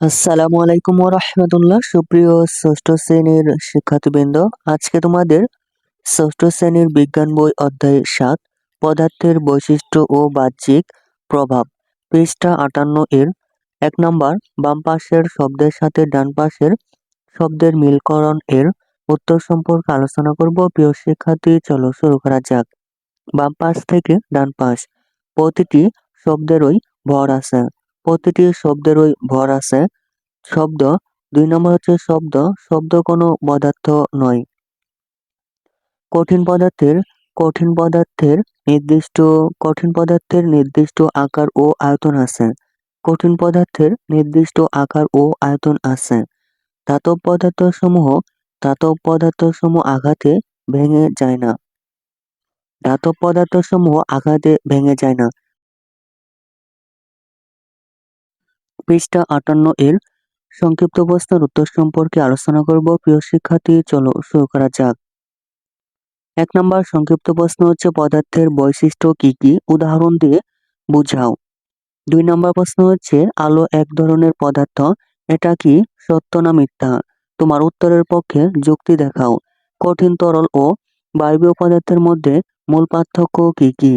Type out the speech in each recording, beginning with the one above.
আসসালামু আলাইকুম রহমতুল্লাহ। সুপ্রিয় ষষ্ঠ শ্রেণির শিক্ষার্থীবৃন্দ, আজকে তোমাদের ষষ্ঠ শ্রেণির বিজ্ঞান বই অধ্যায় সাত, পদার্থের বৈশিষ্ট্য ও বাহ্যিক প্রভাব, পৃষ্ঠা আটান্ন এর এক নম্বর, বাম পাশের শব্দের সাথে ডান পাশের শব্দের মিলকরণ এর উত্তর সম্পর্কে আলোচনা করব। প্রিয় শিক্ষার্থী, চলো শুরু করা যাক। বাম পাশ থেকে ডান পাশ, প্রতিটি শব্দেরই ভর আছে। প্রতিটি শব্দেরই ভর আছে। শব্দ, দুই নম্বর হচ্ছে শব্দ। শব্দ কোনো পদার্থ নয়। কঠিন পদার্থের কঠিন পদার্থের নির্দিষ্ট, কঠিন পদার্থের নির্দিষ্ট আকার ও আয়তন আছে। কঠিন পদার্থের নির্দিষ্ট আকার ও আয়তন আছে। ধাতব পদার্থ সমূহ ধাতব পদার্থ সমূহ আঘাতে ভেঙে যায় না। ধাতব পদার্থ সমূহ আঘাতে ভেঙে যায় না। পৃষ্ঠা আটান্ন এর সংক্ষিপ্ত প্রশ্নের উত্তর সম্পর্কে আলোচনা করব। প্রিয় শিক্ষার্থী, চলো শুরু করা যাক। এক নম্বর সংক্ষিপ্ত প্রশ্ন হচ্ছে, পদার্থের বৈশিষ্ট্য কি কি? উদাহরণ দিয়ে বুঝাও। দুই নম্বর প্রশ্ন হচ্ছে, আলো এক ধরনের পদার্থ, এটা কি সত্য না মিথ্যা? তোমার উত্তরের পক্ষে যুক্তি দেখাও। কঠিন তরল ও বায়বীয় পদার্থের মধ্যে মূল পার্থক্য কি কি?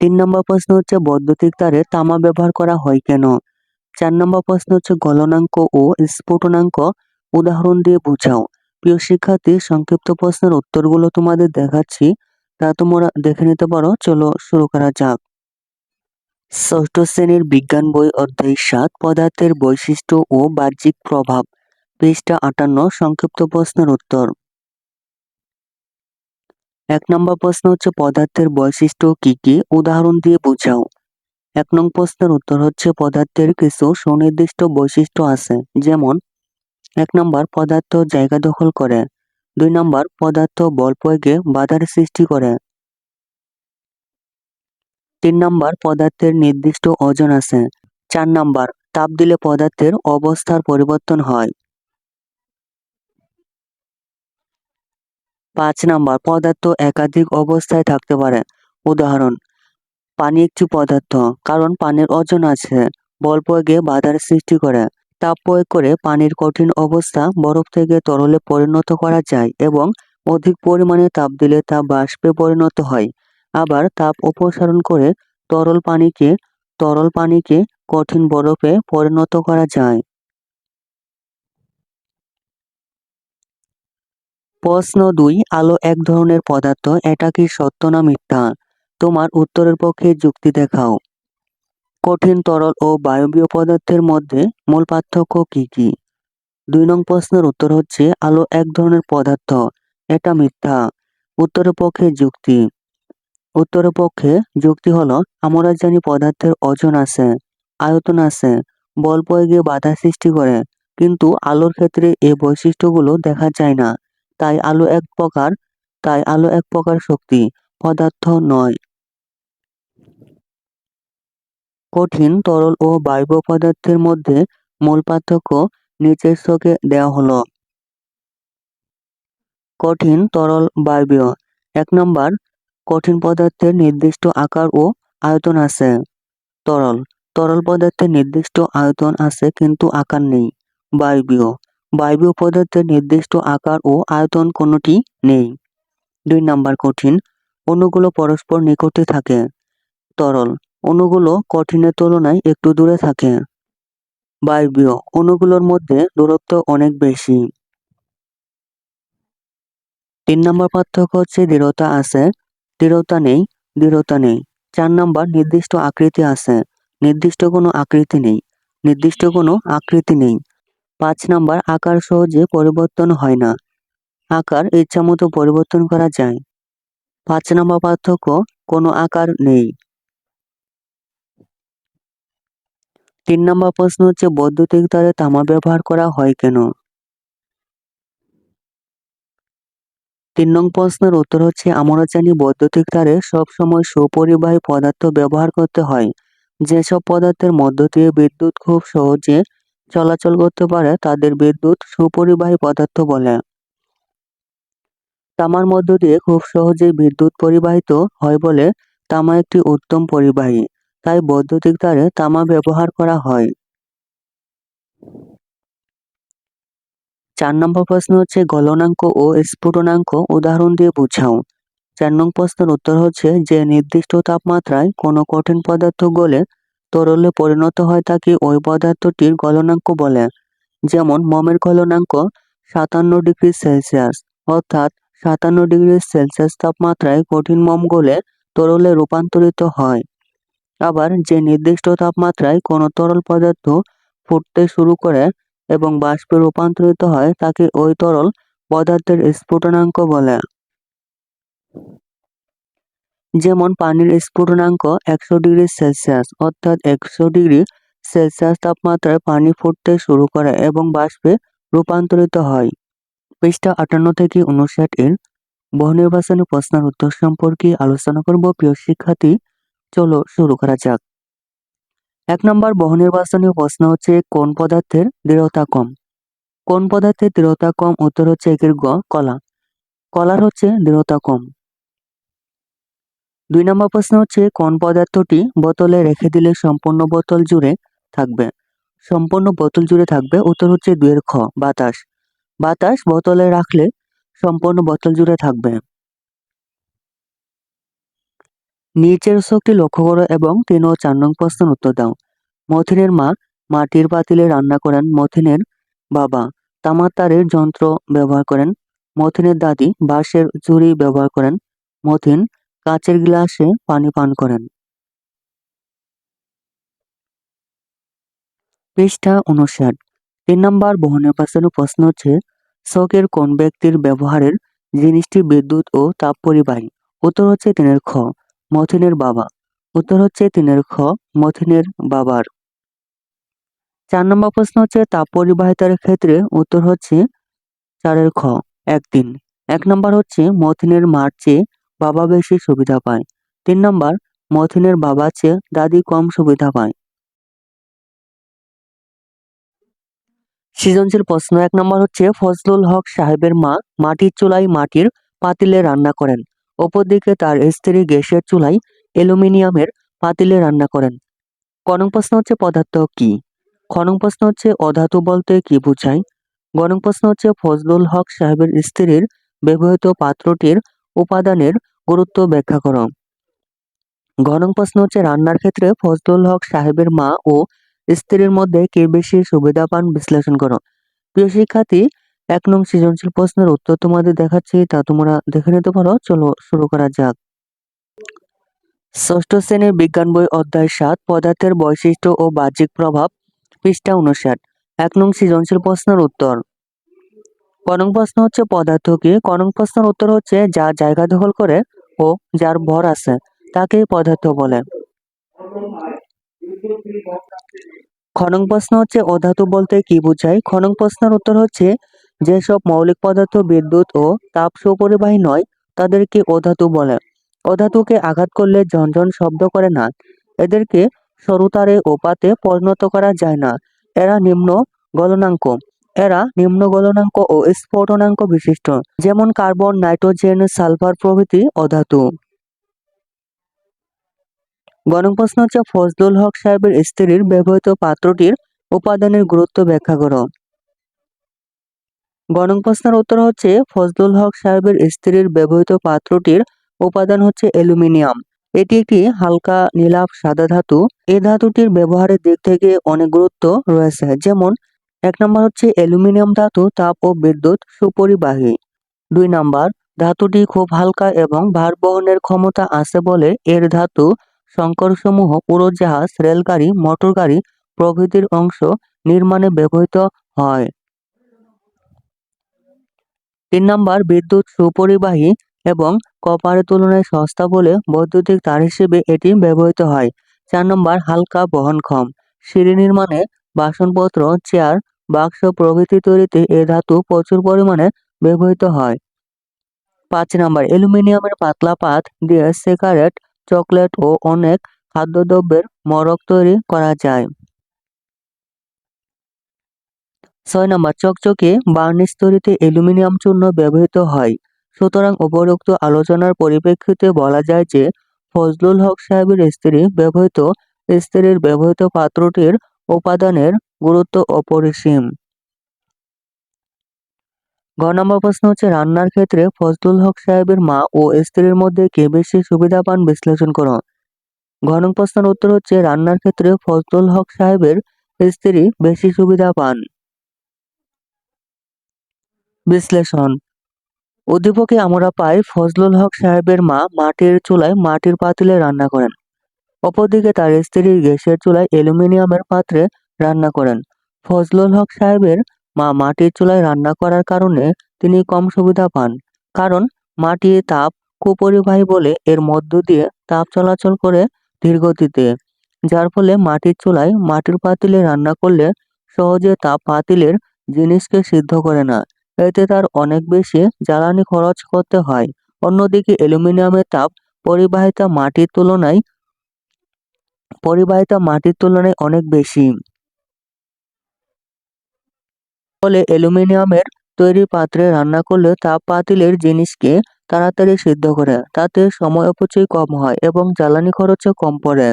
তিন নম্বর প্রশ্ন হচ্ছে, বৈদ্যুতিক তারে তামা ব্যবহার করা হয় কেন? চার নম্বর প্রশ্ন হচ্ছে, গলনাঙ্ক ও স্ফুটনাঙ্ক উদাহরণ দিয়ে বোঝাও। প্রিয় শিক্ষার্থী, সংক্ষিপ্ত প্রশ্নের উত্তরগুলো তোমাদের দেখাচ্ছি, তা তোমরা দেখে নিতে পারো। চলো শুরু করা যাক। ষষ্ঠ শ্রেণির বিজ্ঞান বই অধ্যায় সাত, পদার্থের বৈশিষ্ট্য ও বাহ্যিক প্রভাব। পৃষ্ঠা আটান্ন, সংক্ষিপ্ত প্রশ্নের উত্তর। এক নম্বর প্রশ্ন হচ্ছে পদার্থের বৈশিষ্ট্য কি কি? উদাহরণ দিয়ে বোঝাও। এক নং প্রশ্নের উত্তর হচ্ছে পদার্থের কিছু সুনির্দিষ্ট বৈশিষ্ট্য আছে, যেমন এক নম্বর পদার্থ জায়গা দখল করে, দুই নম্বর পদার্থ বল প্রয়োগে বাধার সৃষ্টি করে, তিন নম্বর পদার্থের নির্দিষ্ট ওজন আছে, চার নম্বর তাপ দিলে পদার্থের অবস্থার পরিবর্তন হয়। পাঁচ নম্বর, পদার্থ একাধিক অবস্থায় থাকতে পারে। উদাহরণ, পানি একটি পদার্থ, কারণ পানির ওজন আছে। বল প্রয়োগে বাধার সৃষ্টি করে। তাপ প্রয়োগ করে পানির কঠিন অবস্থা বরফ থেকে তরলে পরিণত করা যায় এবং অধিক পরিমাণে তাপ দিলে তা বাষ্পে পরিণত হয়। আবার তাপ অপসারণ করে তরল পানিকে তরল পানিকে কঠিন বরফে পরিণত করা যায়। প্রশ্ন দুই, আলো এক ধরনের পদার্থ, এটা কি সত্য না মিথ্যা? তোমার উত্তরের পক্ষে যুক্তি দেখাও। কঠিন তরল ও বায়বীয় পদার্থের মধ্যে মূল পার্থক্য কি কি? দুই নং প্রশ্নের উত্তর হচ্ছে, আলো এক ধরনের পদার্থ, এটা মিথ্যা। উত্তরের পক্ষে যুক্তি। উত্তরের পক্ষে যুক্তি হলো, আমরা জানি পদার্থের ওজন আছে, আয়তন আছে, বল প্রয়োগে বাধা সৃষ্টি করে, কিন্তু আলোর ক্ষেত্রে এই বৈশিষ্ট্যগুলো দেখা যায় না। তাই আলো এক প্রকার, তাই আলো এক প্রকার শক্তি, পদার্থ নয়। কঠিন, তরল ও বায়বীয় পদার্থের মধ্যে মূল পার্থক্য নিচের ছকে দেওয়া হলো। কঠিন, তরল, বায়বীয়। এক নম্বর, কঠিন পদার্থের নির্দিষ্ট আকার ও আয়তন আছে। তরল তরল পদার্থের নির্দিষ্ট আয়তন আছে কিন্তু আকার নেই। বায়বীয়। বায়বীয় পদার্থের নির্দিষ্ট আকার ও আয়তন কোনোটি নেই। দুই নাম্বার কঠিন, অণুগুলো পরস্পর নিকটে থাকে। তরল, অণুগুলো কঠিনের তুলনায় একটু দূরে থাকে। বায়বীয়, অণুগুলোর মধ্যে দূরত্ব অনেক বেশি। তিন নম্বর পার্থক্য হচ্ছে দৃঢ়তা আছে, দৃঢ়তা নেই দৃঢ়তা নেই। চার নম্বর, নির্দিষ্ট আকৃতি আছে। নির্দিষ্ট কোনো আকৃতি নেই, নির্দিষ্ট কোনো আকৃতি নেই। পাঁচ নম্বর, আকার সহজে পরিবর্তন হয় না। আকার ইচ্ছামতো পরিবর্তন করা যায়। পাঁচ নম্বর পার্থক্য, কোনো আকার নেই। তিন নম্বর প্রশ্ন হচ্ছে, বৈদ্যুতিক তারে তামা ব্যবহার করা হয় কেন? তিন নং প্রশ্নের উত্তর হচ্ছে, আমরা জানি বৈদ্যুতিক তারে সবসময় সুপরিবাহী পদার্থ ব্যবহার করতে হয়। যেসব পদার্থের মধ্য দিয়ে বিদ্যুৎ খুব সহজে চলাচল করতে পারে, তাদের বিদ্যুৎ সুপরিবাহী পদার্থ বলে। তামার মধ্য দিয়ে খুব সহজেই বিদ্যুৎ পরিবাহিত হয় বলে তামা একটি উত্তম পরিবাহী, তাই বৈদ্যুতিক তারে তামা ব্যবহার করা হয়। চার নম্বর প্রশ্ন হচ্ছে গলনাঙ্ক ও স্ফুটনাঙ্ক উদাহরণ দিয়ে বুঝাও। চার নং প্রশ্নের উত্তর হচ্ছে যে নির্দিষ্ট তাপমাত্রায় কোনো কঠিন পদার্থ গলে তরলে পরিণত হয় তাকে ওই পদার্থটির গলনাঙ্ক বলে, যেমন মমের গলনাঙ্ক সাতান্ন ডিগ্রি সেলসিয়াস, অর্থাৎ সাতান্ন ডিগ্রি সেলসিয়াস তাপমাত্রায় কঠিন মোম গলে তরলে রূপান্তরিত হয়। আবার যে নির্দিষ্ট তাপমাত্রায় কোনো তরল পদার্থ ফুটতে শুরু করে এবং বাষ্পে রূপান্তরিত হয়, তাকে ওই তরল পদার্থের স্ফুটনাঙ্ক বলে। যেমন পানির স্ফুটনাঙ্ক একশো ডিগ্রি সেলসিয়াস, অর্থাৎ একশো ডিগ্রি সেলসিয়াস তাপমাত্রায় পানি ফুটতে শুরু করে এবং বাষ্পে রূপান্তরিত হয়। পৃষ্ঠা আটান্ন থেকে উনষাট এর বহুনির্বাচনী প্রশ্নের উত্তর সম্পর্কে আলোচনা করব। প্রিয় শিক্ষার্থী, চলো শুরু করা যাক। এক নম্বর বহুনির্বাচনী প্রশ্ন হচ্ছে, কোন পদার্থের দৃঢ়তা কম? কোন পদার্থের দৃঢ়তা কম? উত্তর হচ্ছে একের গ, কলা। কলার হচ্ছে দৃঢ়তা কম। দুই নম্বর প্রশ্ন হচ্ছে, কোন পদার্থটি বোতলে রেখে দিলে সম্পূর্ণ বোতল জুড়ে থাকবে? সম্পূর্ণ বোতল জুড়ে থাকবে, উত্তর হচ্ছে দুয়ের খ, বাতাস। বাতাস বোতলে রাখলে সম্পূর্ণ বোতল জুড়ে থাকবে। নিচের শক্তি লক্ষ্য করো এবং তিন ও চার নং প্রশ্নের উত্তর দাও। মথিনের মা মাটির পাতিলে রান্না করেন মথিনের বাবা। তামার তারের যন্ত্র ব্যবহার করেন মথিনের দাদি, বাঁশের ঝুড়ি ব্যবহার করেন মথিন। কাচের গ্লাসে পানি পান করেন। পৃষ্ঠা উনষাট তিন নম্বর বহু নির্বাচনী প্রশ্ন হচ্ছে, শখের কোন ব্যক্তির ব্যবহারের জিনিসটি বিদ্যুৎ ও তাপ পরিবাহী? উত্তর হচ্ছে তিনের খ, মথিনের বাবা। উত্তর হচ্ছে তিনের খ, মথিনের বাবার। চার নম্বর প্রশ্ন হচ্ছে, তাপ পরিবাহিতার ক্ষেত্রে উত্তর হচ্ছে চারের খ, একদিন। এক নম্বর হচ্ছে, মথিনের মার চেয়ে বাবা বেশি সুবিধা পায়। তিন নম্বর, মথিনের বাবা চেয়ে দাদি কম সুবিধা পায়। সৃজনশীল প্রশ্ন। এক নম্বর হচ্ছে, ফজলুল হক সাহেবের মা মাটির চুলায় মাটির পাতিলে রান্না করেন। অপরদিকে তার স্ত্রী গ্যাসের চুলায় অ্যালুমিনিয়ামের পাতিলে রান্না করেন। কনং প্রশ্ন হচ্ছে, পদার্থ কি? খনং প্রশ্ন হচ্ছে, অধাতু বলতে কি বোঝায়? গণং প্রশ্ন হচ্ছে, ফজলুল হক সাহেবের স্ত্রীর ব্যবহৃত পাত্রটির উপাদানের গুরুত্ব ব্যাখ্যা করো। ঘনং প্রশ্ন হচ্ছে, রান্নার ক্ষেত্রে ফজলুল হক সাহেবের মা ও স্ত্রীর মধ্যে কে বেশি সুবিধা পান? বিশ্লেষণ করো। প্রিয় শিক্ষার্থী, এক নং সৃজনশীল প্রশ্নের উত্তর তোমাদের দেখাচ্ছি, তা তোমরা দেখে নিতে পারো। চলো শুরু করা যাক। ষষ্ঠ শ্রেণির বিজ্ঞান বই অধ্যায় সাত, পদার্থের বৈশিষ্ট্য ও বাহ্যিক প্রভাব, পৃষ্ঠা উনষাট এক নং সৃজনশীল প্রশ্নের উত্তর। কনং প্রশ্ন হচ্ছে পদার্থ কি? কনং প্রশ্নের উত্তর হচ্ছে, যা জায়গা দখল করে ও যার ভর আছে তাকে পদার্থ বলে। খনং প্রশ্ন হচ্ছে অধাতু বলতে কি বোঝায়? খনং প্রশ্নের উত্তর হচ্ছে, যেসব মৌলিক পদার্থ বিদ্যুৎ ও তাপ সুপরিবাহী নয়, তাদেরকে অধাতু বলে। অধাতুকে আঘাত করলে ঝনঝন শব্দ করে না। এদেরকে সরুতারে ও পাতে পরিণত করা যায় না। এরা নিম্ন গলনাঙ্ক। এরা নিম্ন গলনাঙ্ক ও স্ফোটনাঙ্ক বিশিষ্ট, যেমন কার্বন, নাইট্রোজেন, সালফার প্রভৃতি অধাতু। গণং প্রশ্ন হচ্ছে, ফজলুল হক সাহেবের স্ত্রীর ব্যবহৃত পাত্রটির উপাদানের গুরুত্ব ব্যাখ্যা করো। গণং প্রশ্নের উত্তর হচ্ছে, ফজলুল হক সাহেবের স্ত্রীর ব্যবহৃত পাত্রটির উপাদান হচ্ছে অ্যালুমিনিয়াম। এটি একটি হালকা নীলাভ সাদা ধাতু। এই ধাতুটির ব্যবহারের দিক থেকে অনেক গুরুত্ব রয়েছে, যেমন এক নম্বর হচ্ছে অ্যালুমিনিয়াম ধাতু, তাপ ও বিদ্যুৎ সুপরিবাহী। দুই নম্বর, ধাতুটি খুব হালকা এবং ভার বহনের ক্ষমতা আছে বলে এর ধাতু সংকরসমূহ উড়োজাহাজ, রেলগাড়ি, মোটরগাড়ি প্রভৃতির অংশ নির্মাণে ব্যবহৃত হয়। তিন নম্বর, বিদ্যুৎ সুপরিবাহী এবং কপারের তুলনায় সস্তা বলে বৈদ্যুতিক তার হিসেবে এটি ব্যবহৃত হয়। চার নম্বর, হালকা বহনক্ষম। সিঁড়ি নির্মাণে বাসনপত্র, চেয়ার, বাক্স প্রভৃতি তৈরিতে এ ধাতু প্রচুর পরিমাণে ব্যবহৃত হয়। পাঁচ নম্বর, অ্যালুমিনিয়ামের পাতলা পাত দিয়ে সিগারেট, চকলেট ও অনেক খাদ্যদ্রব্যের মরক তৈরি করা যায়। ছয় নম্বর, চকচকে বার্নিশ তৈরিতে অ্যালুমিনিয়াম চূর্ণ ব্যবহৃত হয়। সুতরাং উপরোক্ত আলোচনার পরিপ্রেক্ষিতে বলা যায় যে ফজলুল হক সাহেবের স্ত্রী ব্যবহৃত, স্ত্রীর ব্যবহৃত পাত্রটির উপাদানের গুরুত্ব অপরিসীম। ঘ নম্বর প্রশ্ন হচ্ছে, রান্নার ক্ষেত্রে ফজলুল হক সাহেবের মা ও স্ত্রীর মধ্যে কে বেশি সুবিধা পান বিশ্লেষণ করো ঘ নং প্রশ্নের উত্তর হচ্ছে, রান্নার ক্ষেত্রে ফজলুল হক সাহেবের স্ত্রী বেশি সুবিধা পান। বিশ্লেষণ। উদ্দীপকে আমরা পাই, ফজলুল হক সাহেবের মা মাটির চুলায় মাটির পাতিলে রান্না করেন। অপরদিকে তার স্ত্রী গ্যাসের চুলায় অ্যালুমিনিয়ামের পাত্রে রান্না করেন। ফজলুল হক সাহেবের মা মাটির চুলায় রান্না করার কারণে তিনি কম সুবিধা পান, কারণ মাটির তাপ কুপরিবাহী বলে এর মধ্য দিয়ে তাপ চলাচল করে ধীরগতিতে, যার ফলে মাটির চুলায় মাটির পাতিলে রান্না করলে সহজে তাপ পাতিলের জিনিসকে সিদ্ধ করে না। এতে তার অনেক বেশি জ্বালানি খরচ করতে হয়। অন্যদিকে অ্যালুমিনিয়ামের তাপ পরিবাহিতা মাটির তুলনায় পরিবাহিতা মাটির তুলনায় অনেক বেশি। ফলে অ্যালুমিনিয়ামের তৈরি পাত্রে রান্না করলে তাপ পাতিলের জিনিসকে তাড়াতাড়ি সিদ্ধ করে, তাতে সময় অপচয় কম হয় এবং জ্বালানি খরচও কম পড়ে।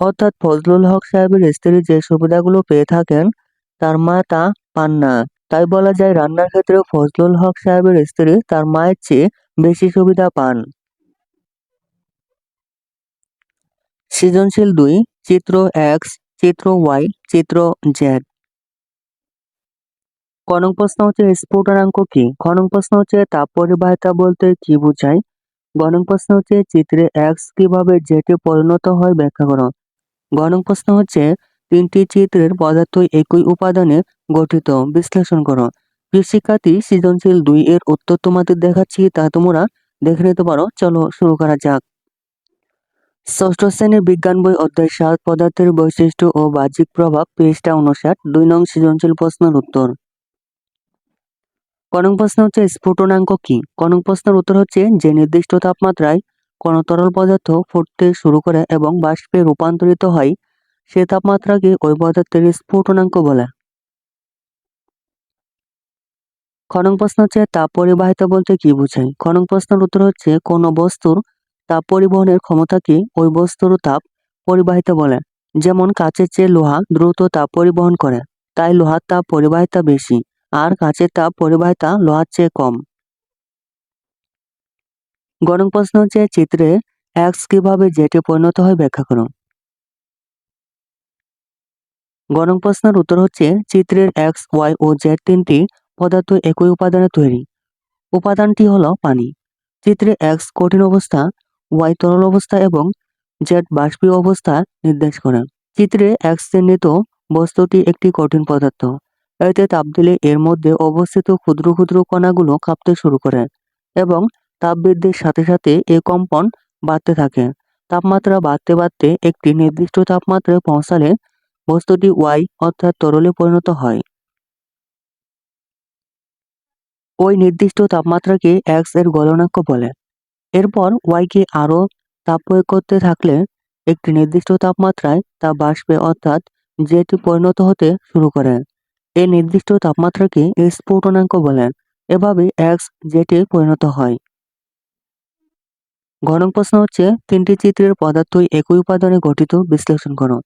অর্থাৎ ফজলুল হক সাহেবের স্ত্রী যে সুবিধাগুলো পেয়ে থাকেন, তার মা তা পান না। তাই বলা যায়, রান্নার ক্ষেত্রে ফজলুল হক সাহেবের স্ত্রী তার মায়ের চেয়ে বেশি সুবিধা পান। সৃজনশীল দুই, চিত্র এক্স চিত্র ওয়াই চিত্র জেড কনং প্রশ্ন হচ্ছে স্ফুটনাঙ্ক কি? খনং প্রশ্ন হচ্ছে তাপ পরিবাহিতা বলতে কি বোঝায়? গণং প্রশ্ন হচ্ছে চিত্রে এক্স কীভাবে জেটে পরিণত হয় ব্যাখ্যা করো। গণং প্রশ্ন হচ্ছে তিনটি চিত্রের পদার্থ একই উপাদানে গঠিত। বিশ্লেষণ করো। শিক্ষার্থী সৃজনশীল দুই এর উত্তর তোমাদের দেখাচ্ছি, তা তোমরা দেখে নিতে পারো। চলো শুরু করা যাক। ষষ্ঠ শ্রেণির বিজ্ঞান বই অধ্যায় সাত, পদার্থের বৈশিষ্ট্য ও বাহ্যিক প্রভাব, পৃষ্ঠা উনষাট দুই নং সৃজনশীল প্রশ্নের উত্তর। কনক প্রশ্ন হচ্ছে স্ফুটনাঙ্ক কি? কনক প্রশ্নের উত্তর হচ্ছে যে নির্দিষ্ট তাপমাত্রায় কোন তরল পদার্থ ফুটতে শুরু করে এবং বাষ্পে রূপান্তরিত হয়, সে তাপমাত্রাকে ওই পদার্থের স্ফুটনাঙ্ক বলে। খনন প্রশ্ন হচ্ছে তাপ পরিবাহিত বলতে কি বোঝায়? খনন প্রশ্নের উত্তর হচ্ছে কোন বস্তুর তাপ পরিবহনের ক্ষমতাকে ওই বস্তুর তাপ পরিবাহিত বলে। যেমন কাচের চেয়ে লোহা দ্রুত তাপ পরিবহন করে, তাই লোহার তাপ পরিবাহিতা বেশি, আর কাচের তাপ পরিবাহিতা লোহার চেয়ে কম। গরম প্রশ্ন হচ্ছে চিত্রে এক্স কীভাবে জেটে পরিণত হয় ব্যাখ্যা করুন। গরম প্রশ্নের উত্তর হচ্ছে চিত্রের এক্স ওয়াই ও জেড তিনটি পদার্থ একই উপাদানে তৈরি। উপাদানটি হলো পানি। চিত্রে এক্স কঠিন অবস্থা ওয়াই তরল অবস্থা এবং জেড বাষ্পীয় অবস্থা নির্দেশ করে। চিত্রে এক্স চিহ্নিত বস্তুটি একটি কঠিন পদার্থ। এতে তাপ দিলে এর মধ্যে অবস্থিত ক্ষুদ্র ক্ষুদ্র কণাগুলো কাঁপতে শুরু করে এবং তাপ বৃদ্ধির সাথে সাথে এ কম্পন বাড়তে থাকে। তাপমাত্রা বাড়তে বাড়তে একটি নির্দিষ্ট তাপমাত্রায় পৌঁছালে বস্তুটি ওয়াই অর্থাৎ তরলে পরিণত হয়। ওই নির্দিষ্ট তাপমাত্রাকে এক্সের গলনাঙ্ক বলে। এরপর ওয়াইকে আরও তাপ প্রয়োগ করতে থাকলে একটি নির্দিষ্ট তাপমাত্রায় তা বাষ্পে অর্থাৎ জেটি পরিণত হতে শুরু করে। এই নির্দিষ্ট তাপমাত্রাকে স্ফুটনাঙ্ক বলেন এভাবে এক্স জেটে পরিণত হয়। ঘনক প্রশ্ন হচ্ছে, তিনটি চিত্রের পদার্থই একই উপাদানে গঠিত? বিশ্লেষণ করো।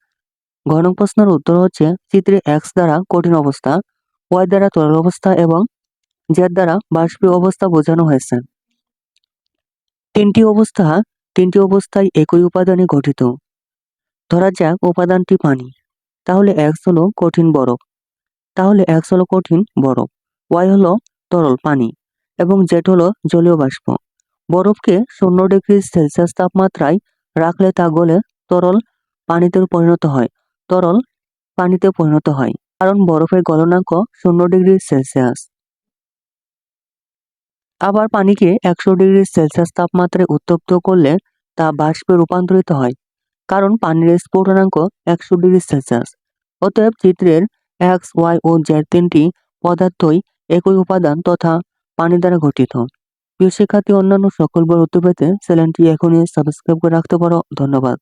ঘনক প্রশ্নের উত্তর হচ্ছে চিত্রে এক্স দ্বারা কঠিন অবস্থা ওয়াই দ্বারা তরল অবস্থা এবং জেড দ্বারা বাষ্পীয় অবস্থা বোঝানো হয়েছে। তিনটি অবস্থা, তিনটি অবস্থায় একই উপাদানে গঠিত। ধরা যাক উপাদানটি পানি। তাহলে এক্স হলো কঠিন বরফ। তাহলে এক্স হলো কঠিন বরফ। ওয়াই হলো তরল পানি। এবং জেট হলো জলীয় বাষ্প। বরফকে শূন্য ডিগ্রি সেলসিয়াস তাপমাত্রায় রাখলে তা গলে তরল পানিতে পরিণত হয়। তরল পানিতে পরিণত হয়। কারণ বরফের গলনাঙ্ক শূন্য ডিগ্রি সেলসিয়াস। আবার পানিকে একশো ডিগ্রি সেলসিয়াস তাপমাত্রায় উত্তপ্ত করলে তা বাষ্পে রূপান্তরিত হয়, কারণ পানির স্ফুটনাঙ্ক একশো ডিগ্রি সেলসিয়াস। অতএব চিত্রের এক্স, ওয়াই ও জেড তিনটি পদার্থই একই উপাদান তথা পানি দ্বারা গঠিত। প্রিয় শিক্ষার্থী, অন্যান্য সকল বই উত্তর পেতে চ্যানেলটি এখনই সাবস্ক্রাইব করে রাখতে পারো। ধন্যবাদ।